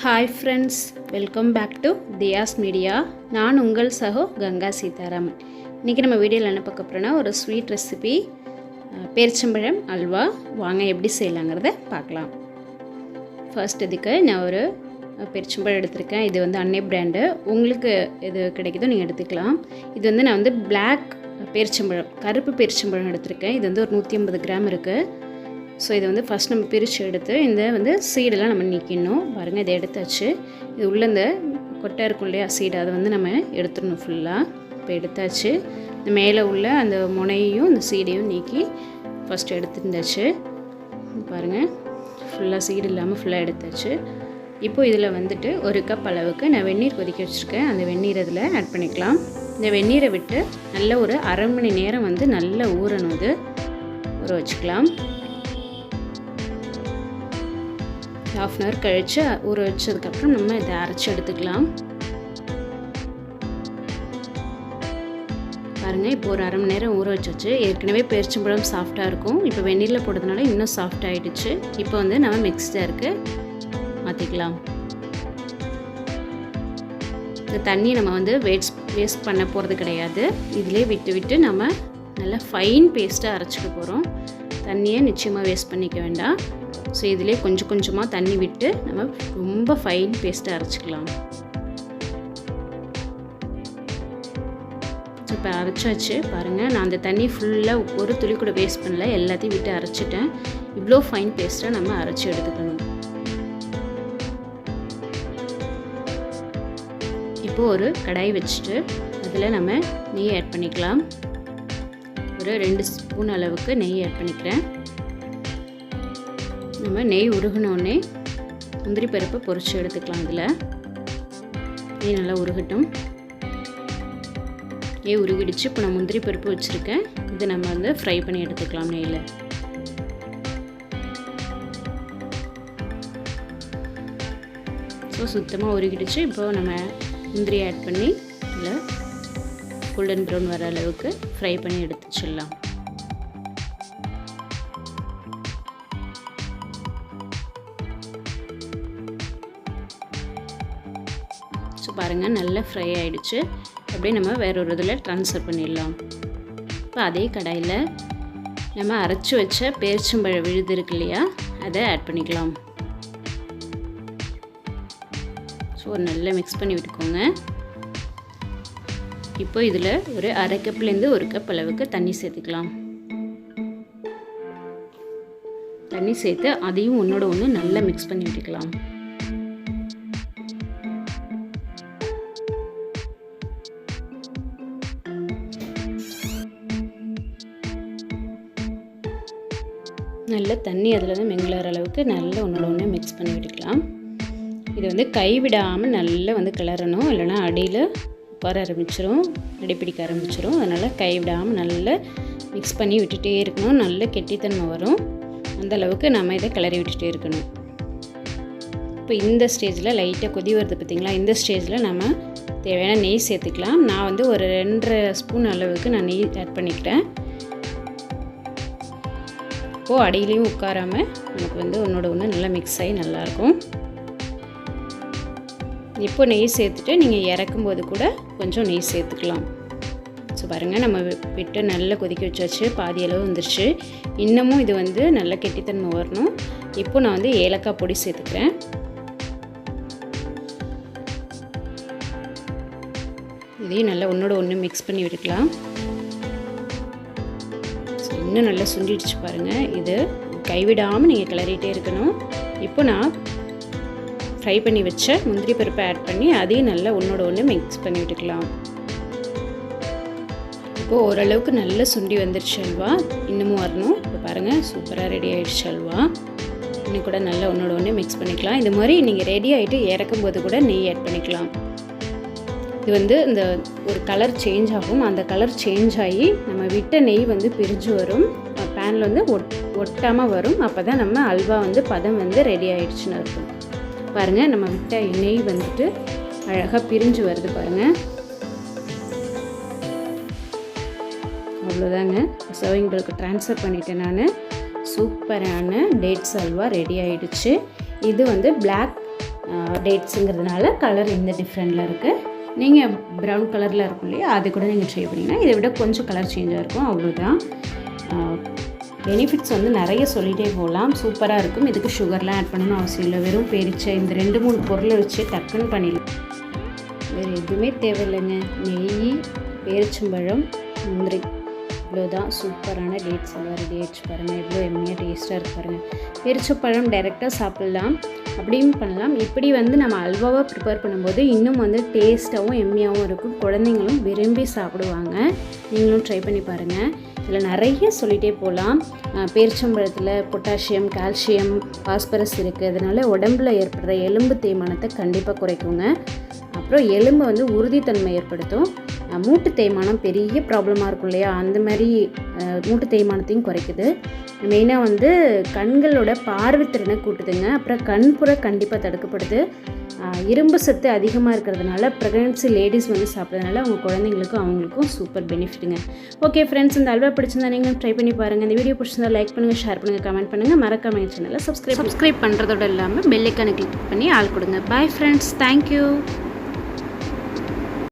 Hi friends welcome back to Thiyas media நான் உங்கள் சகோ கங்கா சீதாராமன். இன்றைக்கி நம்ம வீடியோவில் என்ன பார்க்க போகிறோன்னா ஒரு ஸ்வீட் ரெசிபி பேரிச்சம்பழம் அல்வா வாங்க எப்படி செய்யலாங்கிறத பார்க்கலாம். ஃபர்ஸ்ட் இதுக்கு நான் ஒரு பெருச்சம்பழம் எடுத்திருக்கேன். இது வந்து அன்னை பிராண்டு உங்களுக்கு எது கிடைக்குதோ நீங்கள் எடுத்துக்கலாம். இது வந்து நான் வந்து பிளாக் பேரிச்சம்பழம் கருப்பு பேரிச்சம்பழம் எடுத்திருக்கேன். இது வந்து ஒரு நூற்றி ஐம்பது கிராம் இருக்குது ஸோ இதை வந்து ஃபஸ்ட் நம்ம பிரித்து எடுத்து இந்த வந்து சீடெல்லாம் நம்ம நிற்கணும் பாருங்கள் இதை எடுத்தாச்சு. இது உள்ளே இந்த கொட்டை இருக்கும் இல்லையா சீடு அதை வந்து நம்ம எடுத்துடணும் ஃபுல்லாக இப்போ எடுத்தாச்சு. இந்த மேலே உள்ள அந்த முனையையும் இந்த சீடையும் நீக்கி ஃபஸ்ட்டு எடுத்துருந்தாச்சு. பாருங்கள் ஃபுல்லாக சீடு இல்லாமல் ஃபுல்லாக எடுத்தாச்சு. இப்போது இதில் வந்துட்டு ஒரு கப் அளவுக்கு நான் வெந்நீர் கொதிக்க வச்சுருக்கேன். அந்த வெந்நீர் இதில் ஆட் பண்ணிக்கலாம். இந்த வெந்நீரை விட்டு நல்ல ஒரு அரை மணி நேரம் வந்து நல்லா ஊறணும் இது. ஊற வச்சுக்கலாம். ஹாஃப் அன் ஹவர் கழித்து ஊற வச்சதுக்கப்புறம் நம்ம இதை அரைச்சி எடுத்துக்கலாம். பாருங்கள் இப்போ ஒரு அரை மணி நேரம் ஊற வச்சு ஏற்கனவே பேரிச்சம்பழம் சாஃப்டாக இருக்கும். இப்போ வெந்நீரில் போட்டதுனால இன்னும் சாஃப்ட் ஆகிடுச்சு இப்போ வந்து நம்ம மிக்ஸ்டாக இருக்குது மாற்றிக்கலாம் இந்த தண்ணி நம்ம வந்து வேஸ்ட் வேஸ்ட் பண்ண போகிறது கிடையாது. இதிலே விட்டு விட்டு நம்ம நல்லா ஃபைன் பேஸ்ட்டாக அரைச்சிக்க போகிறோம் தண்ணியை நிச்சயமாக வேஸ்ட் பண்ணிக்க வேண்டாம். ஸோ இதிலே கொஞ்சம் கொஞ்சமாக தண்ணி விட்டு நம்ம ரொம்ப ஃபைன் பேஸ்ட்டாக அரைச்சிக்கலாம். ஸோ இப்போ அரைச்சாச்சு. பாருங்கள் நான் அந்த தண்ணி ஃபுல்லாக ஒரு துளி கூட வேஸ்ட் பண்ணல எல்லாத்தையும் விட்டு அரைச்சிட்டேன். இவ்வளோ ஃபைன் பேஸ்ட்டாக நம்ம அரைச்சி எடுத்துக்கணும். இப்போது ஒரு கடாய் வச்சுட்டு அதில் நம்ம நெய் ஆட் பண்ணிக்கலாம். ஒரு ரெண்டு ஸ்பூன் அளவுக்கு நெய் ஆட் பண்ணிக்கிறேன். நம்ம நெய் உருகினோடனே முந்திரி பருப்பு பொரிச்சு எடுத்துக்கலாம் இதில். நெய் நல்லா உருகட்டும். நெய் உருகிடுச்சு. இப்போ நான் முந்திரி பருப்பு வச்சுருக்கேன். இதை நம்ம வந்து ஃப்ரை பண்ணி எடுத்துக்கலாம் நெய்யில். ஸோ சுத்தமாக உருகிடுச்சு. இப்போ நம்ம முந்திரி ஆட் பண்ணி இதில் கோல்டன் ப்ரௌன் வர அளவுக்கு ஃப்ரை பண்ணி எடுத்துச்சிடலாம். ஸோ பாருங்கள் நல்லா ஃப்ரை ஆகிடுச்சு அப்படியே நம்ம வேற ஒரு இதில் ட்ரான்ஸ்ஃபர் பண்ணிடலாம். இப்போ அதே கடாயில் நம்ம அரைச்சி வச்ச பேரிச்சம்பழ விழுது இருக்கு இல்லையா அதை ஆட் பண்ணிக்கலாம். ஸோ நல்லா மிக்ஸ் பண்ணி விட்டுக்கோங்க. இப்போ இதில் ஒரு அரை கப்லேருந்து ஒரு கப் அளவுக்கு தண்ணி சேர்த்துக்கலாம். தண்ணி சேர்த்து அதையும் ஒன்றோட ஒன்று நல்லா மிக்ஸ் பண்ணி விட்டுக்கலாம். நல்ல தண்ணி அதில் வந்து மெங்கலாற அளவுக்கு நல்லா ஒன்றோட ஒன்று மிக்ஸ் பண்ணி விட்டுக்கலாம். இது வந்து கைவிடாமல் நல்லா வந்து கிளறணும். இல்லைனா அடியில் உட்கார ஆரம்பிச்சிரும். அடி பிடிக்க ஆரம்பிச்சிரும். அதனால் கைவிடாமல் நல்லா மிக்ஸ் பண்ணி விட்டுகிட்டே இருக்கணும். நல்ல கெட்டித்தன்மை வரும். அந்தளவுக்கு நம்ம இதை கிளறி விட்டுகிட்டே இருக்கணும். இப்போ இந்த ஸ்டேஜில் லைட்டாக கொதி வருது பார்த்திங்களா? இந்த ஸ்டேஜில் நம்ம தேவையான நெய் சேர்த்துக்கலாம். நான் வந்து ஒரு ரெண்டரை ஸ்பூன் அளவுக்கு நான் நெய் ஆட் பண்ணிக்கிறேன் இப்போது அடியிலையும் உட்காராமல் நமக்கு வந்து ஒன்றோட ஒன்று நல்லா மிக்ஸ் ஆகி நல்லாயிருக்கும். இப்போ நெய் சேர்த்துட்டு நீங்கள் இறக்கும்போது கூட கொஞ்சம் நெய் சேர்த்துக்கலாம். ஸோ பாருங்கள் நம்ம விட்டு நல்லா கொதிக்க வச்சாச்சு பாதி அளவு வந்துருச்சு. இன்னமும் இது வந்து நல்லா கெட்டித்தன்மை வரணும். இப்போ நான் வந்து ஏலக்காய் பொடி சேர்த்துக்கிறேன். இதையும் நல்லா ஒன்றோட ஒன்று மிக்ஸ் பண்ணி விட்டுக்கலாம். இன்னும் நல்லா சுண்டிடுச்சு பாருங்கள் இது கைவிடாமல் நீங்கள் கிளறிட்டே இருக்கணும். இப்போ நான் ஃப்ரை பண்ணி வச்ச முந்திரி பருப்பை ஆட் பண்ணி அதையும் நல்லா ஒன்றோட ஒன்று மிக்ஸ் பண்ணி விட்டுக்கலாம். இப்போது ஓரளவுக்கு நல்ல சுண்டி வந்துருச்சு அல்வா. இன்னமும் வரணும். இப்போ பாருங்கள் சூப்பராக ரெடி ஆகிடுச்சு அல்வா. இன்னும் கூட நல்லா ஒன்றோட ஒன்று மிக்ஸ் பண்ணிக்கலாம். இந்த மாதிரி நீங்கள் ரெடி ஆகிட்டு இறக்கும் போது கூட நெய் ஆட் பண்ணிக்கலாம். இது வந்து இந்த ஒரு கலர் சேஞ்ச் ஆகும். அந்த கலர் சேஞ்ச் ஆகி நம்ம விட்ட நெய் வந்து பிரிஞ்சு வரும். பேனில் வந்து ஒட் ஒட்டாமல் வரும். அப்போ தான் நம்ம அல்வா வந்து பதம் வந்து ரெடி ஆகிடுச்சுன்னு இருக்கும் பாருங்கள் நம்ம விட்ட நெய் வந்துட்டு அழகாக பிரிஞ்சு வருது பாருங்கள் அவ்வளோதாங்க. சர்விங் பவுலுக்கு ட்ரான்ஸ்ஃபர் பண்ணிட்டேன் நான். சூப்பரான டேட்ஸ் அல்வா ரெடி ஆகிடுச்சு இது வந்து பிளாக் டேட்ஸுங்கிறதுனால கலர் இந்த டிஃப்ரெண்டில் இருக்குது நீங்கள் ப்ரௌன் கலரில் இருக்கும் இல்லையா? அது கூட நீங்கள் ட்ரை பண்ணிங்கன்னா இதை விட கொஞ்சம் கலர் சேஞ்சாக இருக்கும். அவ்வளோதான் பெனிஃபிட்ஸ் வந்து நிறைய சொல்லிகிட்டே போகலாம். சூப்பராக இருக்கும். இதுக்கு சுகர்லாம் ஆட் பண்ணணும்னு அவசியம் இல்லை. வெறும் பெரிச்சை இந்த ரெண்டு மூணு பொருளை வச்சு டக்குன்னு பண்ணிடலாம். வேறு எதுவுமே தேவையில்லைங்க. நெய் பேரிச்சம்பழம் முந்திரி. இவ்வளோதான் சூப்பரான டேட்ஸ் எல்லாம் ரெடி ஆகிடுச்சு பாருங்கள் எவ்வளோ எம்மியாக டேஸ்ட்டாக இருக்குது பாருங்கள் பேரிச்சப்பழம் டைரெக்டாக சாப்பிட்லாம். அப்படியும் பண்ணலாம். இப்படி வந்து நம்ம அல்வாவாக ப்ரிப்பேர் பண்ணும்போது இன்னும் வந்து டேஸ்ட்டாகவும் எம்மியாகவும் இருக்கும். குழந்தைங்களும் விரும்பி சாப்பிடுவாங்க. நீங்களும் ட்ரை பண்ணி பாருங்கள் இதில் நிறைய சொல்லிகிட்டே போகலாம் பேரிச்சம்பழத்தில் பொட்டாசியம் கால்சியம் பாஸ்பரஸ் இருக்குது அதனால் உடம்புல ஏற்படுற எலும்பு தேய்மானத்தை கண்டிப்பாக குறைக்குங்க. அப்புறம் எலும்பை வந்து உறுதித்தன்மை ஏற்படுத்தும். மூட்டு தேய்மானம் பெரிய ப்ராப்ளமாக இருக்கும் இல்லையா? அந்த மாதிரி மூட்டு தேய்மானத்தையும் குறைக்குது. மெயினாக வந்து கண்களோட பார்வைத்திறனை கூட்டுதுங்க. அப்புறம் கண்புற கண்டிப்பாக தடுக்கப்படுது. இரும்பு சத்து அதிகமாக இருக்கிறதுனால ப்ரெக்னன்சி லேடிஸ் வந்து சாப்பிட்றதுனால அவங்க குழந்தைங்களுக்கும் அவங்களுக்கும் சூப்பர் பெனிஃபிட்டுங்க ஓகே ஃப்ரெண்ட்ஸ் இந்த அல்வா பிடிச்சிருந்தா நீங்களும் ட்ரை பண்ணி பாருங்கள் இந்த வீடியோ பிடிச்சிருந்தா லைக் பண்ணுங்கள் ஷேர் பண்ணுங்கள் கமெண்ட் பண்ணுங்கள் மறக்காம எங்கள் சேனலை சப்ஸ்கிரைப் சப்ஸ்கிரைப் பண்ணுறதோட இல்லாமல் பெல்லைக்கான கிளிக் பண்ணி ஆள் கொடுங்க. Bye friends thank you